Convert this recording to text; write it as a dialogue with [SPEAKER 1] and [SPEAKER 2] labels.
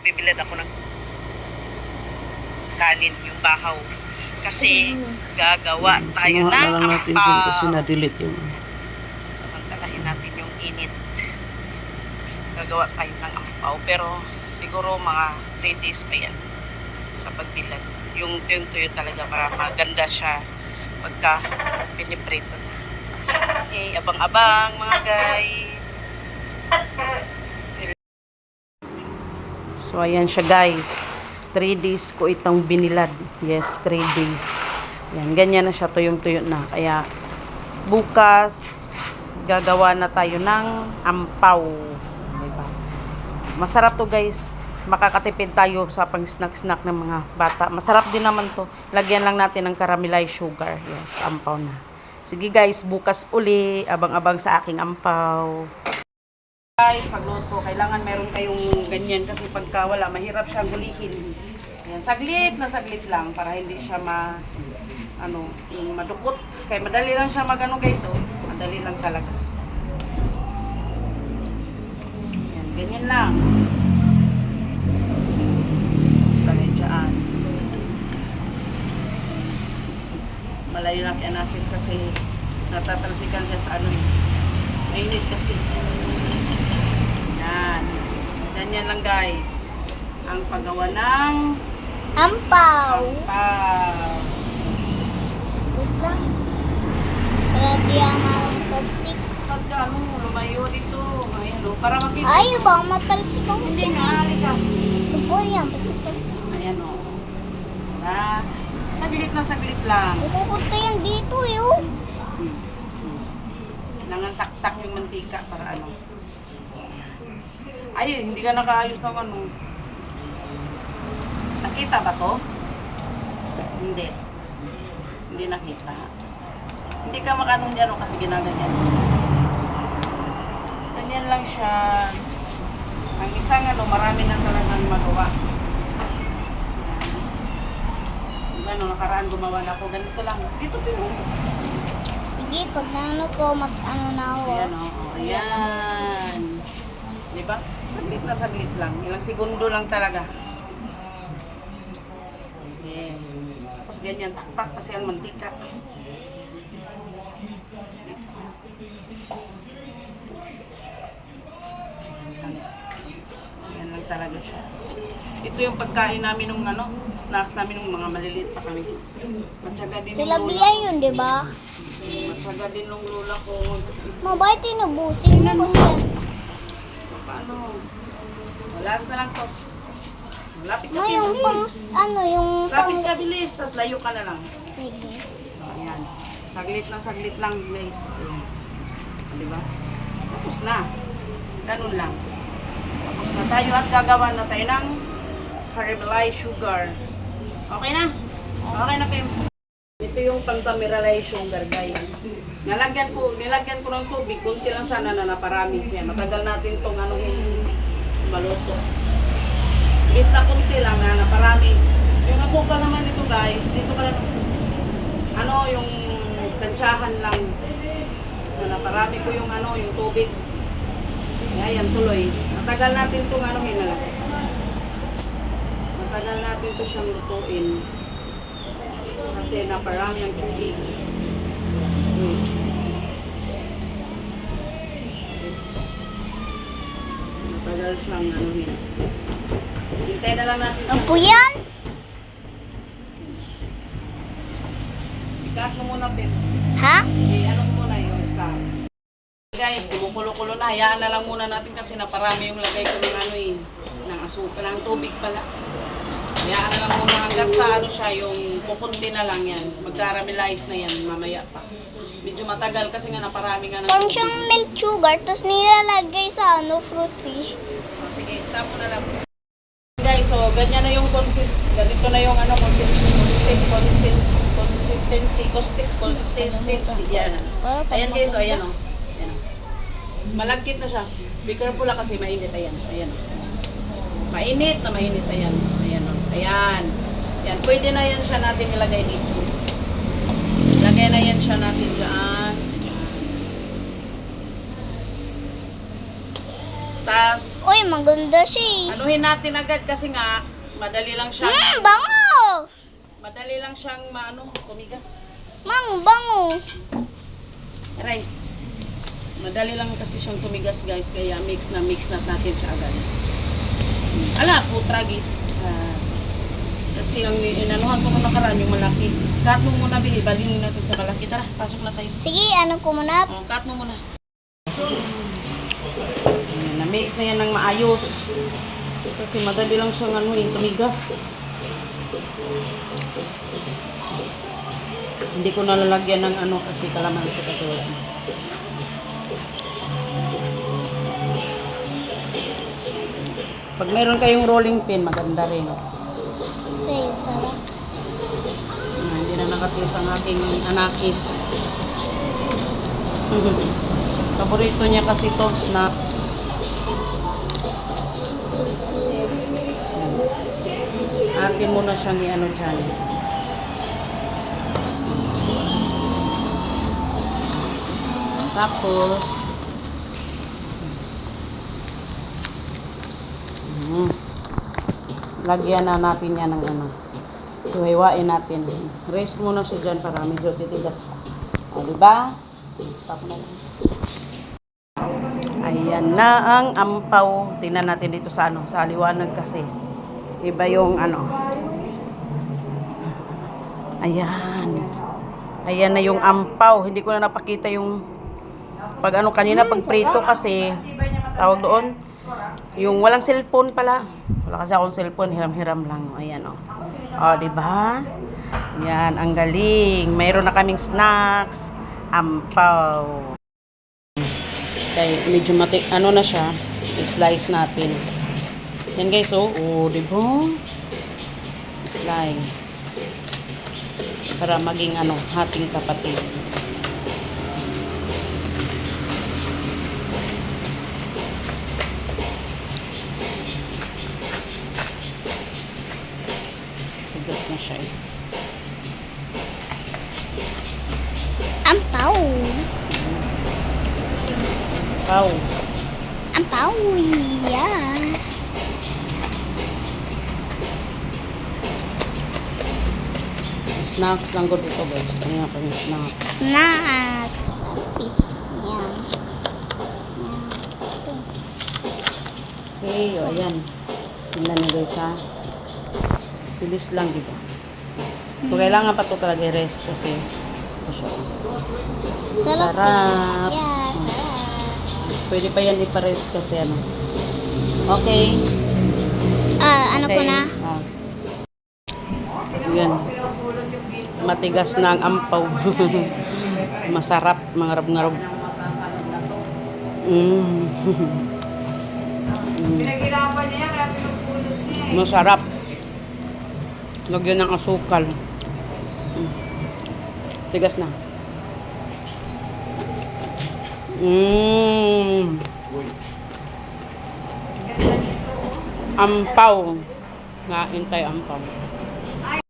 [SPEAKER 1] Bibilad ako ng kanin, yung bahaw. Kasi gagawa tayo
[SPEAKER 2] Kinuha
[SPEAKER 1] ng
[SPEAKER 2] na lang natin dyan kasi na-delete yung.
[SPEAKER 1] Samantalahin natin yung init. Gagawa tayo ng ampaw. Pero siguro mga 3 days pa yan sa pagbilad. Yung tuyo talaga para maganda siya pagka piniprito na. Okay, abang-abang mga guys. So, ayan siya guys. 3 days ko itong binilad. Yes, 3 days. Yan, ganyan na siya, tuyong-tuyo na. Kaya, bukas, gagawa na tayo ng ampaw. Diba? Masarap to guys. Makakatipid tayo sa pang snack-snack ng mga bata. Masarap din naman to. Lagyan lang natin ng caramelized sugar. Yes, ampaw na. Sige guys, bukas uli. Abang-abang sa aking ampaw. Guys, pagluto, kailangan meron kayong ganyan kasi pagka wala, mahirap siyang gulihin. Ayan, saglit na saglit lang para hindi siya ma ano, madukot. Kaya madali lang siya magano guys, oh. Madali lang talaga. Ayan, ganyan lang. Lagay dyan. Malayo lang kay Anakis kasi natatalsikan siya sa ano eh. Mainit kasi. Yan. Ganyan lang guys. Ang paggawa ng
[SPEAKER 3] Ampaw.
[SPEAKER 1] pampaw.
[SPEAKER 3] Wait lang. Para di amarang tagsik.
[SPEAKER 1] Pagka ano, lumayo dito. Ayan o, para makita.
[SPEAKER 3] Ay, baka matalsik ako.
[SPEAKER 1] Hindi nga, halika.
[SPEAKER 3] Ito po yan, matalsik.
[SPEAKER 1] Ayan o. Ah, saglit na saglit lang.
[SPEAKER 3] Pupunta yan dito, yun.
[SPEAKER 1] Hmm. Hmm. Kailangan taktak yung mantika para ano. Ay, hindi ka nakaayos ng ano. Nakita ba to? Hindi. Hindi nakita. Hindi ka makanong dyan oh, kasi ginaganyan. Ganyan lang siya. Ang isang ano, marami na talagang magawa. Ano, nakaraan gumawa na ako. Ganito lang. Dito pero.
[SPEAKER 3] Sige, pag naano po, mag ano na ako.
[SPEAKER 1] Ayan o. Oh, ayan. Di ba? Saglit na saglit lang. Ilang segundo lang talaga. Ayan. Tapos ganyan, taktak kasi ang mantika. Ayan lang talaga siya. Ito yung pagkain namin nung ano, snacks namin nung mga maliliit pa kami. Matyaga din
[SPEAKER 3] Sila
[SPEAKER 1] nung
[SPEAKER 3] Bia yun, di ba?
[SPEAKER 1] ko. Matyaga din nung lola ko.
[SPEAKER 3] Mabait tinubusin mo kasi yan.
[SPEAKER 1] Paano? Last na lang to. Lapit ka,
[SPEAKER 3] Ma, yung pang,
[SPEAKER 1] bilis.
[SPEAKER 3] ano, yung pang...
[SPEAKER 1] Lapit ka, bilis. Tapos layo ka na lang.
[SPEAKER 3] Sige.
[SPEAKER 1] Ayan. Saglit na saglit lang, guys. Ayan. Di ba? Tapos na. Ganun lang. Tapos na tayo at gagawa na tayo ng caramelized sugar. Okay na? Okay na, Kim. Ito yung pang-caramelized sugar, guys. Nalagyan ko, nilagyan ko ng tubig. Kunti lang sana na naparami. Yan, matagal natin itong ano yung maluto. Bis na kunti lang na naparami. Yung asukal naman ito, guys. Dito ka lang ano, yung tansyahan lang. Na naparami ko yung ano, yung tubig. Kaya yan tuloy. Matagal natin itong ano, hinala. Matagal natin ito siyang lutuin. Kasi naparami ang tubig. Hmm. Matagal siyang ano, hin. Hintay na lang natin
[SPEAKER 3] Ano
[SPEAKER 1] siya.
[SPEAKER 3] po yan?
[SPEAKER 1] Ikat mo muna, Pip.
[SPEAKER 3] Ha?
[SPEAKER 1] Eh, ano mo muna yung star. Guys, kumukulo-kulo na. Hayaan na lang muna natin kasi naparami yung lagay ko ng ano eh, ng asukal, ng tubig pala. Hayaan na lang hanggat sa ano siya, yung pupunti na lang yan. Mag-caramelize na yan, mamaya pa. Medyo matagal kasi nga naparami nga ng
[SPEAKER 3] Parang siyang milk sugar, tapos nilalagay sa ano, fruity.
[SPEAKER 1] Oh, Sige, stop mo na lang. Guys, so ganyan na yung consist ganito na yung ano consistency consistency consistency consistency consistency yan. Ayan guys, so ayan oh. Ayan. Malagkit na siya. Be careful lang kasi mainit ayan. Ayan. Mainit na mainit ayan. Ayan oh. Ayan. Yan, pwede na yan siya natin ilagay dito. Ilagay na yan siya natin diyan. Tas,
[SPEAKER 3] Uy, maganda siya eh.
[SPEAKER 1] anuhin natin agad kasi nga, madali lang siyang,
[SPEAKER 3] Hmm, bango!
[SPEAKER 1] madali lang siyang maano, tumigas.
[SPEAKER 3] Mang, bango.
[SPEAKER 1] Aray. Madali lang kasi siyang tumigas guys, kaya mix na mix na natin siya agad. Hmm. Ala, putragis. Ah, kasi ang inanuhan ko nung nakaraan yung malaki. Cut mo muna, Bill. Balhin mo natin sa malaki. Tara, pasok na tayo.
[SPEAKER 3] Sige, ano ko muna?
[SPEAKER 1] Oh, cut mo muna. Na-mix na yan ng maayos. Kasi madali lang siyang ano eh, tumigas. Hindi ko nalalagyan ng ano kasi kalamansi kasi wala. Pag meron kayong rolling pin, maganda rin.
[SPEAKER 3] Okay,
[SPEAKER 1] nakatis ang aking anakis. Paborito niya kasi to, snacks. Atin mo na siyang i-ano dyan. Tapos, mm, lagyan na natin yan ng ano. So, hiwain natin. Rest muna siya dyan para medyo titigas. O, diba? Stop na lang. Ayan na ang ampaw. Tingnan natin dito sa ano, sa liwanag kasi. Iba yung ano. Ayan. Ayan na yung ampaw. Hindi ko na napakita yung pag ano kanina pag prito kasi tawag doon yung walang cellphone pala. Wala kasi akong cellphone, hiram-hiram lang. Ayan o. Oh. di ba? Yan, ang galing. Mayroon na kaming snacks. Ampaw. Kaya medyo mati, ano na siya. I-slice natin. Yan guys, oh. Oh, di ba? Slice. Para maging ano, hating kapatid. Siya eh.
[SPEAKER 3] Ampaw.
[SPEAKER 1] Pau.
[SPEAKER 3] Ampaw, yeah.
[SPEAKER 1] Snacks lang ko dito guys. Kaya pa yung snacks.
[SPEAKER 3] Snacks. Yan.
[SPEAKER 1] Okay, o ayan. Tingnan niyo guys ha. Bilis lang, di ba? So, kailangan pa ito talaga i-rest kasi.
[SPEAKER 3] Sarap.
[SPEAKER 1] Sarap.
[SPEAKER 3] Yeah, sarap.
[SPEAKER 1] Pwede pa yan ipa-rest kasi ano. Okay.
[SPEAKER 3] Ah, ano ko
[SPEAKER 1] Okay.
[SPEAKER 3] na?
[SPEAKER 1] Ah. Yan. Matigas na ang ampaw. Masarap, mga rab-ngarab. Mm. mm. Masarap. Lagyan ng asukal. Mm. Tigas na. Mmm. Ampaw. Ngain tayo ampaw.